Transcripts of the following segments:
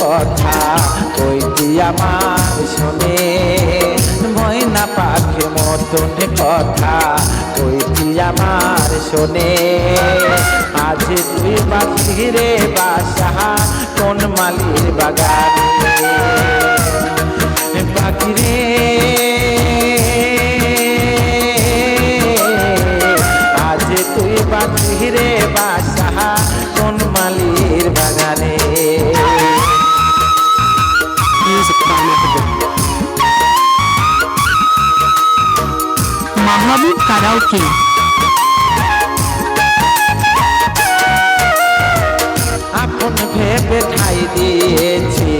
কথা কইতি আমার শুনে। ময়না পাখির মতন কথা কইতি আমার শুনে। আজ তুই বাকিরে বাসা, কোন মালির বাগানে? বাকিরে Mahabub Karaoke. আপন ভেবে ঠাই দিয়েছি,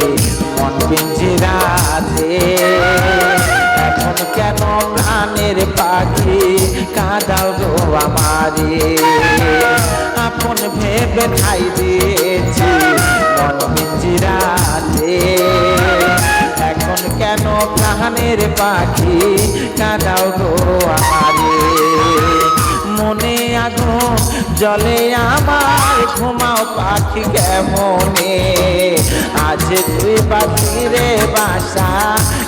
মন পিঞ্জিরাতে এখন কেন প্রাণের পাখি কাদাও গো আমারে? আপন ভেবে ঠাই দিয়েছি, মন পিঞ্জিরাতে প্রাণের পাখি কাদাও গো আমারে। মনে আগুন জলে আমার ঘুমাও পাখি কেমনে? আজ তুই পাখি রে বাসা,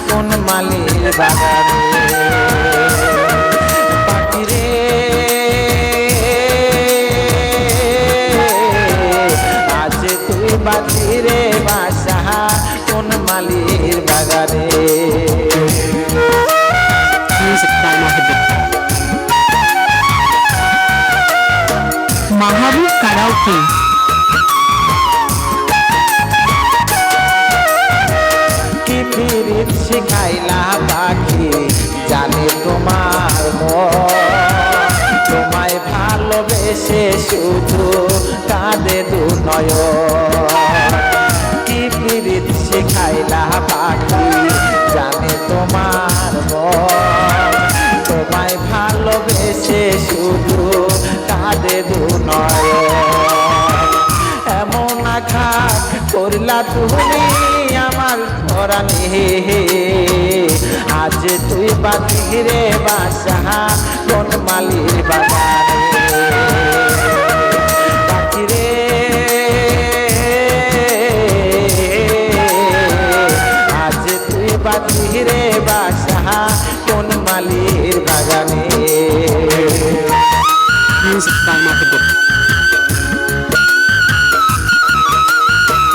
কোন মালির বাগানে? পাখি রে আজ তুই পাখি বাসা, কোন মালির বাগানে? Music by Mahabub. Mahabub Karaoke. কি পিরিত শিখাইলা পাখি জানে তোমার তোমায় ভালোবেসে শুধু কাঁদে দু নয় কি পিরিত শিখাইলা কাঁদে দু নয় এমন আঘাত করলা তুমি আমার ধরানি আজ তুই বাকিরে বাসা কোন মালির বাগানে।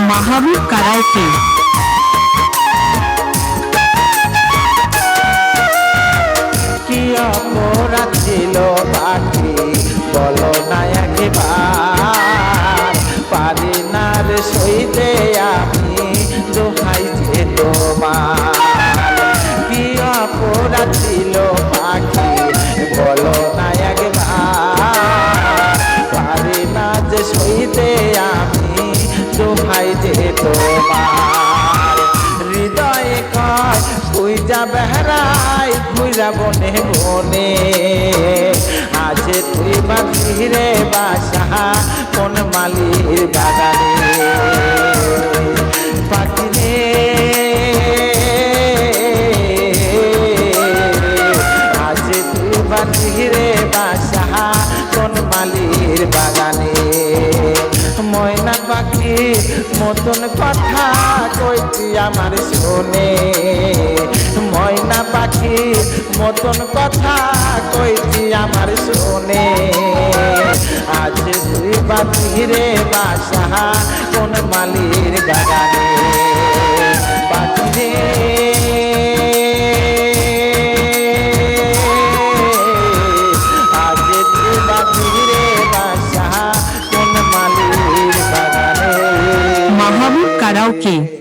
Mahabub Karaoke. কি অপরাধ ছিল পাখি বলো না একবার। পারি না রে সইতে আমি দোহাই যে তোমার। কি অপরাধ ছিল পাখি বলো না একবার। পারি না যে সইতে দোহাই যে তোমার। হৃদয়ে কয় যা বেহরাই খুঁজা বনে বনে। আজ তুই বাকিরে বাসা, কোন মালির বাগানে। পাখিরে। আজ তুই বাকিরে বাসা, কোন মালির বাগানে। ময়না পাখি, মতন কথা কইছি আমার শুনে। ময়না পাখি, মতন কথা কইছি আমার শুনে। আজ দুই বাতিরে বাসা কোন মালির বাগানে। বাসা কোন